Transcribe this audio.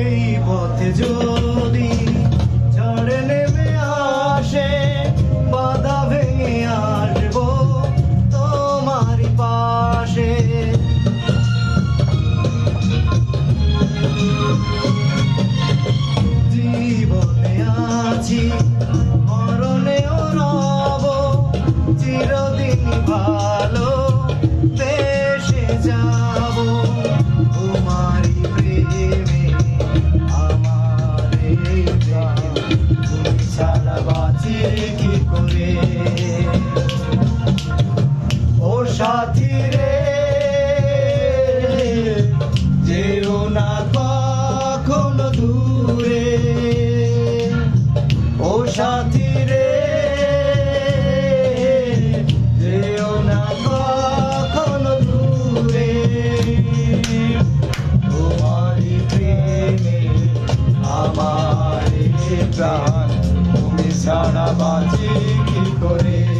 এই পথে যদি ঝড় নেমে আসে, বাধা ভেঙে আসব তোমারই পাশে। জীবনে আছি, মরণেও রব, চিরদিন ভালো, দেশে যাব। কি করে? ও সাথী রে, যেও না কখনো দূরে। ও সাথী রে, যেও না কখনো দূরে। তোমারই প্রেমে আমার প্রাণ ছাড়া বাঁচি কি করে?